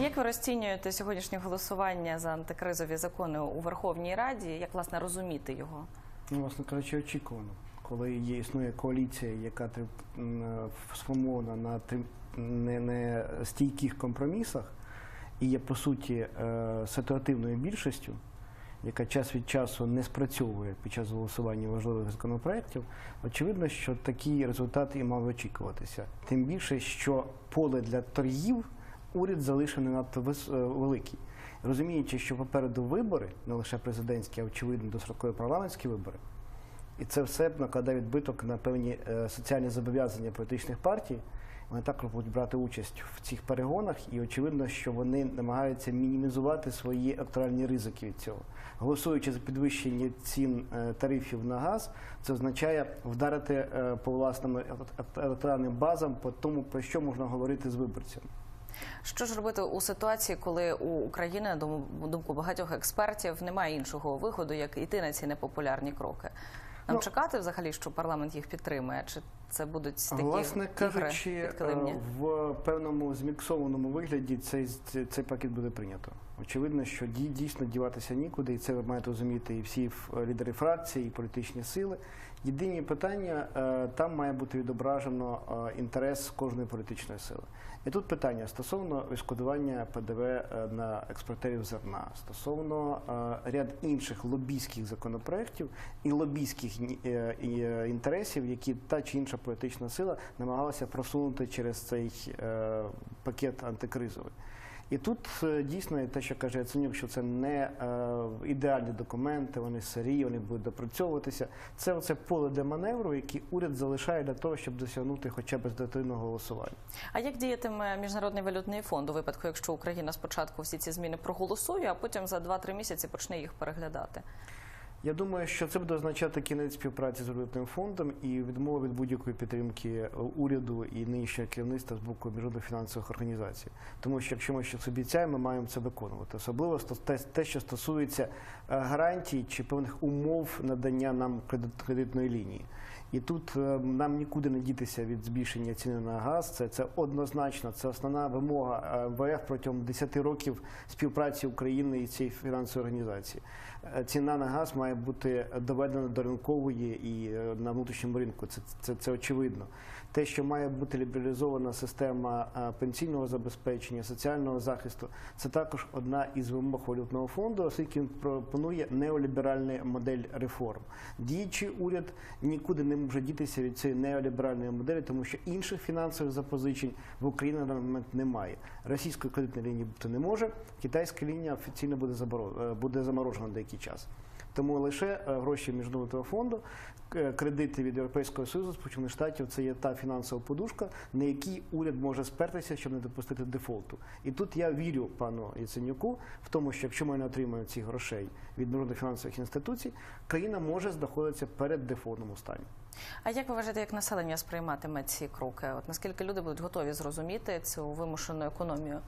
Як ви розцінюєте сьогоднішнє голосування за антикризові закони у Верховній Раді? Як власне розуміти його? Ну, власне кажучи, очікувано. Коли існує коаліція, яка е, сформована на тим- не, стійких компромісах, і є по суті е, ситуативною більшістю, яка час від часу не спрацьовує під час голосування важливих законопроєктів, очевидно, що такий результат і мав очікуватися. Тим більше, що поле для торгів уряд залишив не надто е, великий. Розуміючи, що попереду вибори, не лише президентські, а очевидно дострокові парламентські вибори, і це все накладає відбиток на певні е, соціальні зобов'язання політичних партій. Вони також будуть брати участь в цих перегонах, і очевидно, що вони намагаються мінімізувати свої електоральні ризики від цього. Голосуючи за підвищення цін е, тарифів на газ, це означає вдарити по власним електоральним базам, по тому, про що можна говорити з виборцями. Що ж робити у ситуації, коли у України, на думку багатьох експертів, немає іншого виходу, як іти на ці непопулярні кроки? Нам Ну, чекати взагалі, що парламент їх підтримує? Чи це будуть такі Власне кажучи, е, в певному зміксованому вигляді цей, цей, цей пакет буде прийнято. Очевидно, що дій- дійсно діватися нікуди, і це ви маєте розуміти і всі лідери фракцій, і політичні сили. Єдині питання е, там має бути відображено е, інтерес кожної політичної сили. І тут питання стосовно відшкодування ПДВ е, на експортерів зерна, стосовно е, ряд інших лобійських законопроєктів і лобійських е, е, інтересів, які та чи інша політична сила намагалася просунути через цей е, пакет антикризовий. І тут е, дійсно те, що каже Яценюк, що це не е, ідеальні документи, вони сирі, вони будуть допрацьовуватися. Це оце поле для маневру, який уряд залишає для того, щоб досягнути хоча б результативного голосування. А як діятиме міжнародний валютний фонд у випадку, якщо Україна спочатку всі ці зміни проголосує, а потім за 2-3 місяці почне їх переглядати? Я думаю, що це буде означати кінець співпраці з валютним фондом і відмова від будь-якої підтримки е, уряду і нинішнього керівництва з боку міжнародних фінансових організацій. Тому що якщо ми щось обіцяємо, ми маємо це виконувати. Особливо те- що стосується е, гарантій чи певних умов надання нам кредит- кредитної лінії. І тут е, нам нікуди не дітися від збільшення ціни на газ. Це, це однозначно, це основна вимога е, МВФ протягом 10 років співпраці України і цієї фінансової організації. Е, Ціна на газ має бути доведена до ринкової і на внутрішньому ринку. Це, це, це очевидно. Те, що має бути лібералізована система пенсійного забезпечення, соціального захисту, це також одна із вимог валютного фонду, оскільки він пропонує неоліберальну модель реформ. Діючий уряд нікуди не може дітися від цієї неоліберальної моделі, тому що інших фінансових запозичень в Україні на даний момент немає. Російської кредитної лінії бути не може, китайська лінія офіційно буде е, заморожена деякий час. Тому лише е, гроші міжнародного фонду, кредити від Європейського Союзу, Сполучених Штатів це є та фінансова подушка, на якій уряд може спертися, щоб не допустити дефолту. І тут я вірю пану Яценюку в тому, що якщо ми не отримаємо цих грошей від міжнародних фінансових інституцій, країна може знаходитися перед дефолтному стані. А як ви вважаєте, як населення сприйматиме ці кроки? От наскільки люди будуть готові зрозуміти цю вимушену економію?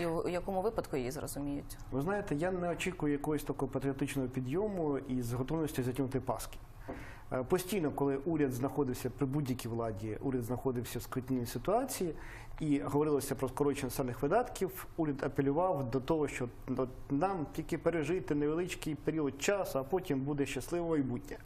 І у якому випадку її зрозуміють? Ви знаєте, я не очікую якогось такого патріотичного підйому і з готовністю затягнути паски. Е, Постійно, коли уряд знаходився при будь-якій владі, уряд знаходився в скрутній ситуації і говорилося про скорочення соціальних видатків, уряд апелював до того, що нам тільки пережити невеличкий період часу, а потім буде щасливе майбутнє.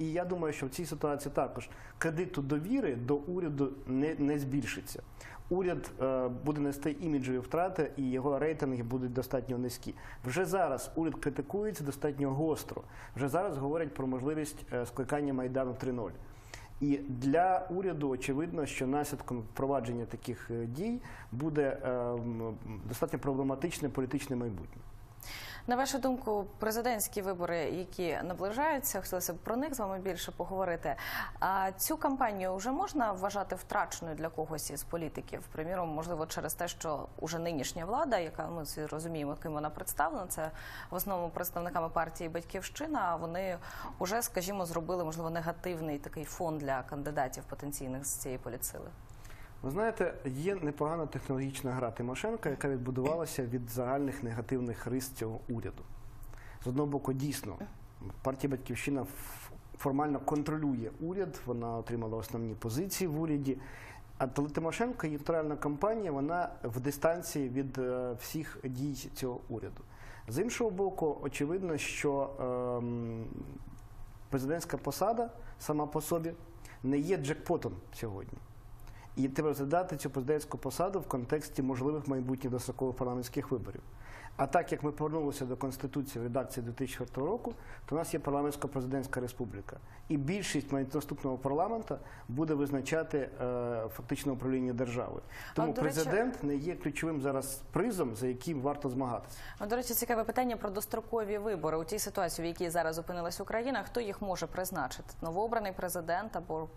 І я думаю, що в цій ситуації також кредиту довіри до уряду не, не збільшиться. Уряд е, буде нести іміджові втрати, і його рейтинги будуть достатньо низькі. Вже зараз уряд критикується достатньо гостро. Вже зараз говорять про можливість е, скликання майдану 3.0. І для уряду очевидно, що наслідком впровадження таких е, дій буде е, достатньо проблематичне політичне майбутнє. На вашу думку, президентські вибори, які наближаються, хотілося б про них з вами більше поговорити. А цю кампанію вже можна вважати втраченою для когось із політиків? Приміром, можливо, через те, що уже нинішня влада, яка ми всі розуміємо, ким вона представлена, це в основному представниками партії Батьківщина. Вони вже, скажімо, зробили можливо негативний такий фон для кандидатів потенційних з цієї політсили. Ви знаєте, є непогана технологічна гра Тимошенка, яка відбудувалася від загальних негативних рис цього уряду. З одного боку, дійсно, партія Батьківщина формально контролює уряд, вона отримала основні позиції в уряді. А Тимошенко, її кампанія, вона в дистанції від е, всіх дій цього уряду. З іншого боку, очевидно, що ем, президентська посада сама по собі не є джекпотом сьогодні. І треба розглядати цю президентську посаду в контексті можливих майбутніх дострокових парламентських виборів. А так як ми повернулися до Конституції в редакції 2004 року, то у нас є парламентсько-президентська республіка. І більшість наступного парламенту буде визначати е, фактично управління державою. Тому речі- президент не є ключовим зараз призом, за яким варто змагатися. До речі, цікаве питання про дострокові вибори у тій ситуації, в якій зараз опинилась Україна. Хто їх може призначити? Новообраний президент або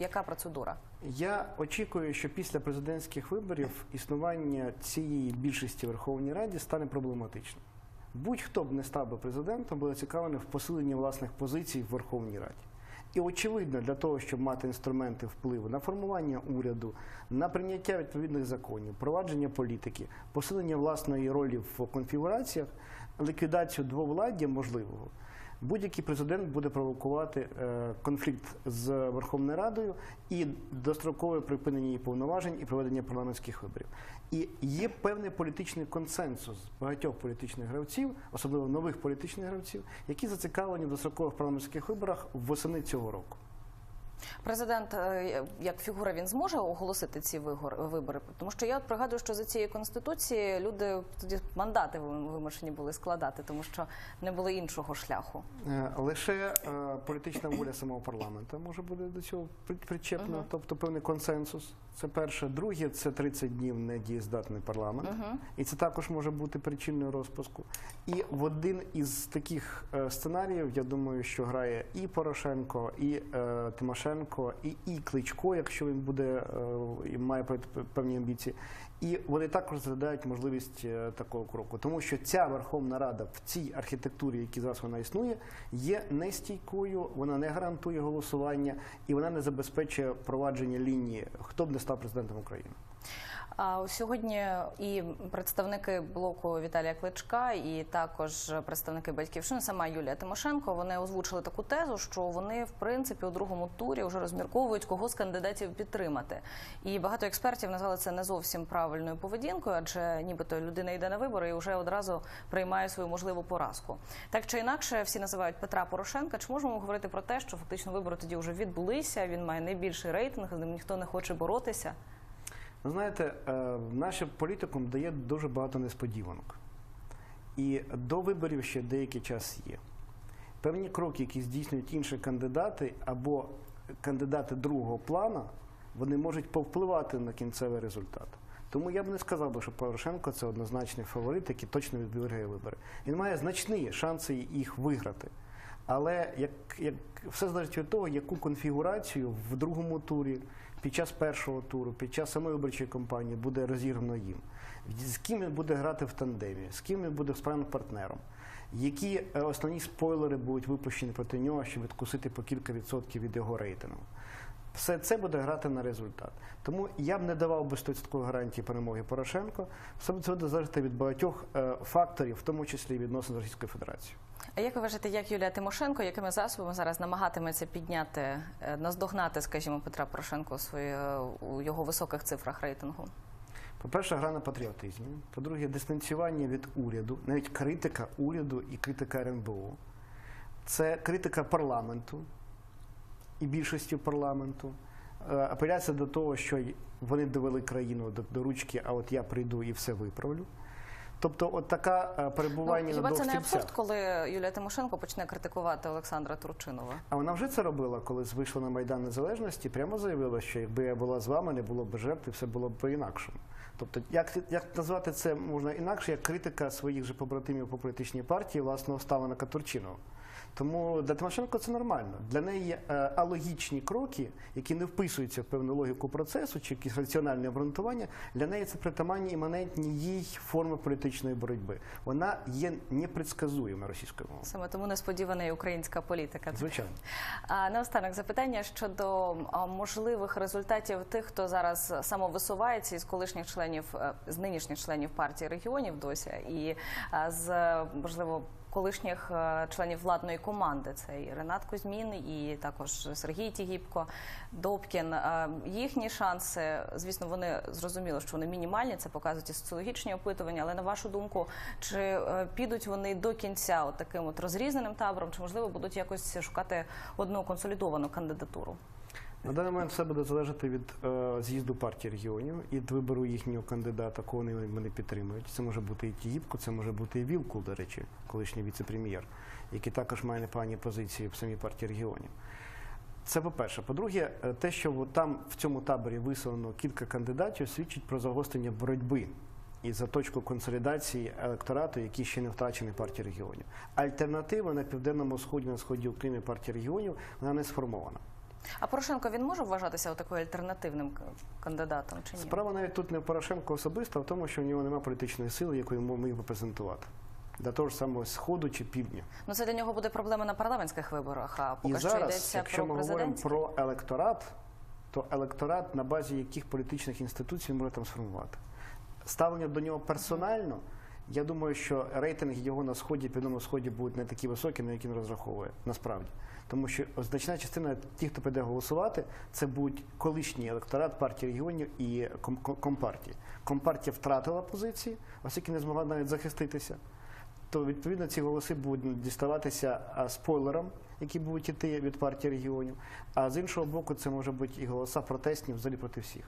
яка процедура? Я очікую, що після президентських виборів існування цієї більшості в Верховній Раді стане проблематичним. Будь-хто б не став би президентом, буде цікавлений в посиленні власних позицій в Верховній Раді. І очевидно, для того, щоб мати інструменти впливу на формування уряду, на прийняття відповідних законів, провадження політики, посилення власної ролі в конфігураціях, ліквідацію двовладдя можливого, будь-який президент буде провокувати е, конфлікт з Верховною Радою і дострокове припинення її повноважень і проведення парламентських виборів. І є певний політичний консенсус багатьох політичних гравців, особливо нових політичних гравців, які зацікавлені в дострокових парламентських виборах восени цього року. Президент е, як фігура він зможе оголосити ці вибори? Тому що я от пригадую, що за цією конституцією люди тоді мандати вимушені були складати, тому що не було іншого шляху. Е, Лише е, політична воля самого парламенту може бути до цього при- причепна, тобто певний консенсус. Це перше. Друге, це 30 днів недієздатний парламент, і це також може бути причиною розпуску. І в один із таких сценаріїв, я думаю, що грає і Порошенко, і е, Тимошенко, і, і Кличко, якщо він буде е, і має певні амбіції. І вони також розглядають можливість е, такого кроку, тому що ця Верховна Рада в цій архітектурі, які зараз вона існує, є нестійкою, вона не гарантує голосування і вона не забезпечує провадження лінії, хто б не став президентом України. А сьогодні і представники блоку Віталія Кличка, і також представники батьківщини, сама Юлія Тимошенко, вони озвучили таку тезу, що вони в принципі у другому турі вже розмірковують, кого з кандидатів підтримати. І багато експертів назвали це не зовсім правильною поведінкою, адже нібито людина йде на вибори і вже одразу приймає свою можливу поразку. Так чи інакше, всі називають Петра Порошенка. Чи можемо говорити про те, що фактично вибори тоді вже відбулися? Він має найбільший рейтинг, з ним ніхто не хоче боротися. Ви знаєте, е, наше політикум дає дуже багато несподіванок. І до виборів ще деякий час є. Певні кроки, які здійснюють інші кандидати або кандидати другого плану, вони можуть повпливати на кінцевий результат. Тому я б не сказав би, що Порошенко це однозначний фаворит, який точно виграє вибори. Він має значні шанси їх виграти. Але як, як все залежить від того, яку конфігурацію в другому турі, під час першого туру, під час самої виборчої кампанії буде розіграно їм, з ким він буде грати в тандемі, з ким він буде справним партнером, які е, основні спойлери будуть випущені проти нього, щоб відкусити по кілька відсотків від його рейтингу. Все це буде грати на результат. Тому я б не давав би 100% гарантії перемоги Порошенко. Все це буде залежати від багатьох е, факторів, в тому числі відносно з Російською Федерацією. А як ви вважаєте, як Юлія Тимошенко, якими засобами зараз намагатиметься підняти, е, наздогнати, скажімо, Петра Порошенко у, свої, у його високих цифрах рейтингу? По-перше, гра на патріотизмі. По-друге, дистанціювання від уряду, навіть критика уряду і критика РНБО. Це критика парламенту і більшості парламенту. Е, Апеляція до того, що вони довели країну до, до ручки, а от я прийду і все виправлю. Тобто, от така е, перебування ну, на хіба двох це не абсурд, коли Юлія Тимошенко почне критикувати Олександра Турчинова? А вона вже це робила, коли вийшла на Майдан Незалежності, прямо заявила, що якби я була з вами, не було б жертв, і все було б по-інакшому. Тобто, як, як назвати це можна інакше, як критика своїх же побратимів по політичній партії, власного ставлення Турчинова. Тому для Тимошенко це нормально. Для неї е, алогічні кроки, які не вписуються в певну логіку процесу чи якісь раціональне обґрунтування, для неї це притаманні іманентні їй форми політичної боротьби. Вона є непредсказуєма російською мовою. Саме тому несподівана і українська політика. Звичайно. А наостанок запитання щодо можливих результатів тих, хто зараз самовисувається із колишніх членів, е, з нинішніх членів партії регіонів досі, і з можливо колишніх е, членів владної команди. Це і Ренат Кузьмін, і також Сергій Тігіпко, Добкін. Е, Їхні шанси, звісно, вони зрозуміло, що вони мінімальні. Це показують і соціологічні опитування. Але на вашу думку, чи е, підуть вони до кінця от таким от розрізненим табором, чи можливо будуть якось шукати одну консолідовану кандидатуру? На даний момент все буде залежати від е, з'їзду партії регіонів і від вибору їхнього кандидата, кого вони, вони підтримують. Це може бути і Тігіпко, це може бути і Вілкул, до речі, колишній віце-прем'єр, який також має непогані позиції в самій партії регіонів. Це по-перше. По-друге, е, те, що там в цьому таборі висунено кілька кандидатів, свідчить про загострення боротьби і за точку консолідації електорату, який ще не втрачений партії регіонів. Альтернатива на південному сході, на сході України партії регіонів, вона не сформована. А Порошенко він може вважатися такою альтернативним кандидатом чи ні? Справа навіть тут не в Порошенко особисто, а в тому, що в нього немає політичної сили, якою ми міг би презентувати. Для того ж самого сходу чи півдня. Ну це для нього буде проблема на парламентських виборах. А поки І що зараз, йдеться якщо про ми говоримо про електорат, то електорат на базі яких політичних інституцій може там сформувати. Ставлення до нього персонально, я думаю, що рейтинги його на сході, південному сході будуть не такі високі, на які він розраховує насправді. Тому що значна частина тих, хто піде голосувати, це будуть колишній електорат партії регіонів і ком- ком- компартії. Компартія втратила позиції, оскільки не змогла навіть захиститися. То відповідно ці голоси будуть діставатися спойлерам, які будуть іти від партії регіонів. А з іншого боку, це може бути і голоса протестні взагалі проти всіх.